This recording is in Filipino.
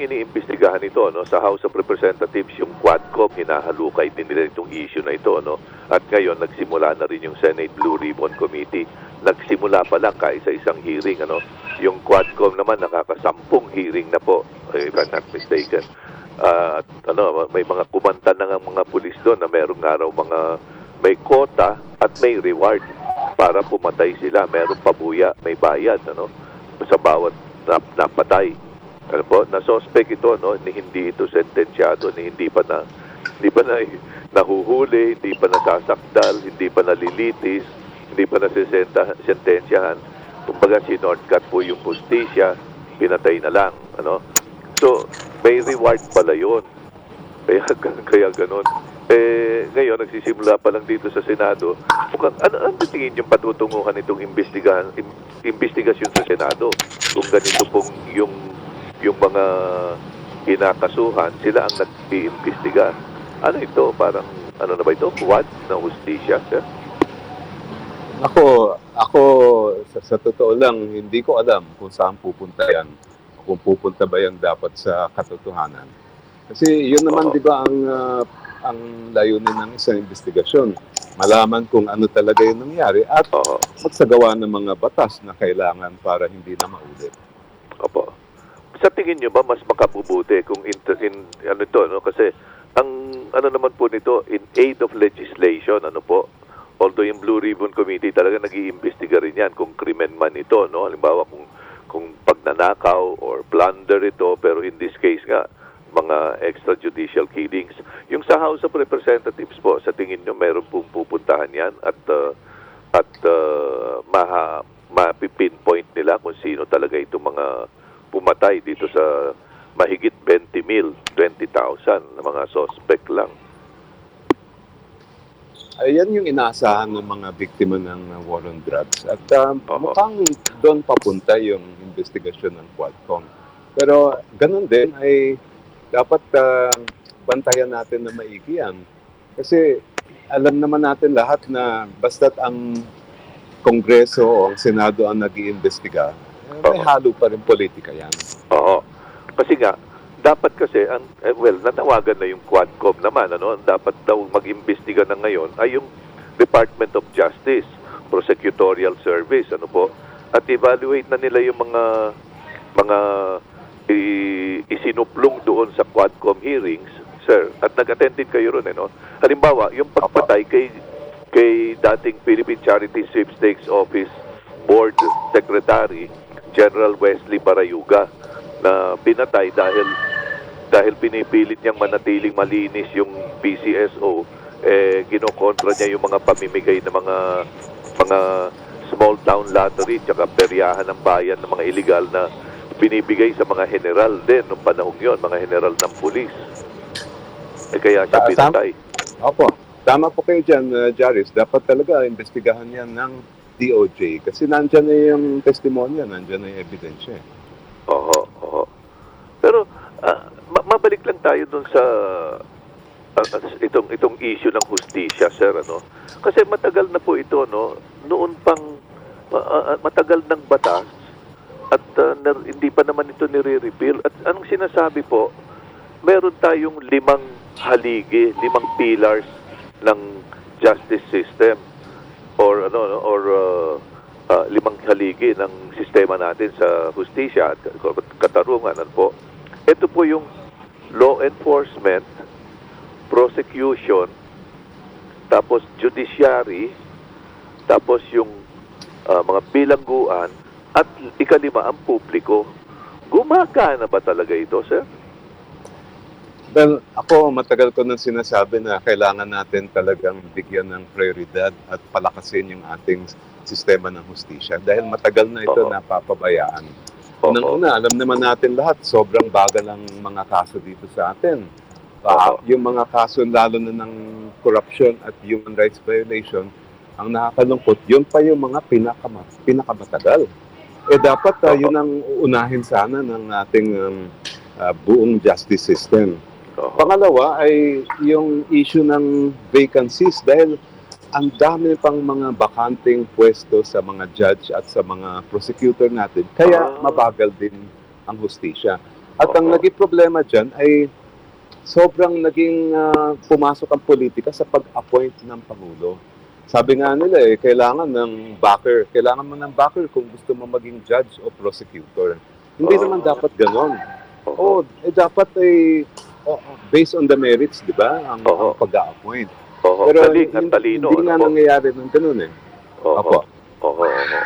iniimbestigahan ito no? Sa House of Representatives yung Quadcom hinahalukay din nila itong issue na ito no? At ngayon nagsimula na rin yung Senate Blue Ribbon Committee. Nagsimula pa lang kaisa isang hearing ano? Yung Quadcom naman nakakasampung hearing na po if I'm not mistaken. At ano may mga kumanta na nga mga pulis doon na merong nga raw mga may quota at may reward para pumatay sila. Merong pabuya may bayad ano? Sa bawat nap- napatay ano po, na suspect ito, no, ni hindi ito sentensyado, ni hindi pa na hindi pa na nahuhuli, hindi pa nasasakdal, hindi pa nalilitis, hindi pa nasisenta sentensyahan. Kumbaga si Northcat po yung justisya, pinatay na lang, ano? So, may reward pala yun. Kaya, kaya ganun. Eh, ngayon, nagsisimula pa lang dito sa Senado. Mukhang, ano, ano tingin yung patutunguhan itong imbestigahan, im, investigasyon sa Senado? Kung ganito pong yung yung mga kinakasuhan, sila ang nag-iimbestiga. Ano ito? Parang, ano na ba ito? What? Na justisya, sir? Ako, ako sa, sa totoo lang, hindi ko alam kung saan pupunta yan. Kung pupunta ba yan dapat sa katotohanan. Kasi yun naman, di ba, ang, ah, ang layunin ng isang investigasyon. Malaman kung ano talaga yung nangyari at Oo. magsagawa ng mga batas na kailangan para hindi na maulit. Opo. Tingin nyo ba mas makabubuti kung in, in ano ito, no? Kasi ang ano naman po nito, in aid of legislation, ano po, although yung Blue Ribbon Committee talaga nag-iimbestiga rin yan kung krimen man ito, no? Halimbawa kung kung pagnanakaw or plunder ito, pero in this case nga, mga extrajudicial killings. Yung sa House of Representatives po, sa tingin nyo meron pong pupuntahan yan at uh, at uh, maha, ma-pinpoint nila kung sino talaga itong mga pumatay dito sa mahigit 20 mil, 20,000 na mga suspect lang. Ayan yung inaasahan ng mga biktima ng war on drugs. At um, mukhang doon papunta yung investigasyon ng Quadcom. Pero ganun din ay dapat uh, bantayan natin na maigi yan. Kasi alam naman natin lahat na basta't ang Kongreso o ang Senado ang nag iimbestiga eh, may Oo. halo pa rin politika yan. Oo. Kasi nga, dapat kasi, ang, eh, well, natawagan na yung Quadcom naman, ano, ang dapat daw mag-imbestiga na ngayon ay yung Department of Justice, Prosecutorial Service, ano po, at evaluate na nila yung mga mga i- isinuplong doon sa Quadcom hearings, sir, at nag-attend din kayo ron, eh, no? Halimbawa, yung pagpatay kay kay dating Philippine Charity Sweepstakes Office Board Secretary General Wesley Barayuga na pinatay dahil dahil pinipilit niyang manatiling malinis yung PCSO eh ginokontra niya yung mga pamimigay ng mga mga small town lottery tsaka peryahan ng bayan ng mga illegal na binibigay sa mga general din nung panahon yon mga general ng pulis eh kaya siya tam- pinatay Opo. Tama po kayo dyan, uh, Jaris. Dapat talaga investigahan yan ng DOJ. Kasi nandyan na yung testimonya, nandyan na yung ebidensya. Oo, oo. Pero ma- mabalik lang tayo dun sa ah, itong itong issue ng hustisya, sir, ano? Kasi matagal na po ito, no? Noon pang ah, matagal ng batas at ah, nar- hindi pa naman ito nire-repeal. At anong sinasabi po, meron tayong limang haligi, limang pillars ng justice system or ano no, or uh, uh, limang haligi ng sistema natin sa hustisya at katarungan ano po. Ito po yung law enforcement, prosecution, tapos judiciary, tapos yung uh, mga bilangguan at ikalima ang publiko. Gumagana ba talaga ito, sir? Well, ako matagal ko nang sinasabi na kailangan natin talagang bigyan ng prioridad at palakasin yung ating sistema ng hustisya dahil matagal na ito Oo. napapabayaan. Oo. Unang-una, alam naman natin lahat, sobrang bagal ang mga kaso dito sa atin. Ah, Oo. yung mga kaso lalo na ng corruption at human rights violation, ang nakakalungkot, yun pa yung mga pinakama, pinakamatagal. Eh dapat ah, Oo. yun ang unahin sana ng ating um, ah, buong justice system. Pangalawa ay yung issue ng vacancies dahil ang dami pang mga bakanting pwesto sa mga judge at sa mga prosecutor natin. Kaya Ah. mabagal din ang hustisya. At ang naging problema dyan ay sobrang naging ah, pumasok ang politika sa pag-appoint ng Pangulo. Sabi nga nila eh, kailangan ng backer. Kailangan mo ng backer kung gusto mo maging judge o prosecutor. Hindi Oo. naman dapat ganon. Oo. Oo, eh dapat ay oh, based on the merits, di ba? Ang, Oo. ang pag-appoint. Oo. Galing at hindi, hindi nga ano po? nangyayari ng ganun eh. Oo. Opo. Oo. Oo.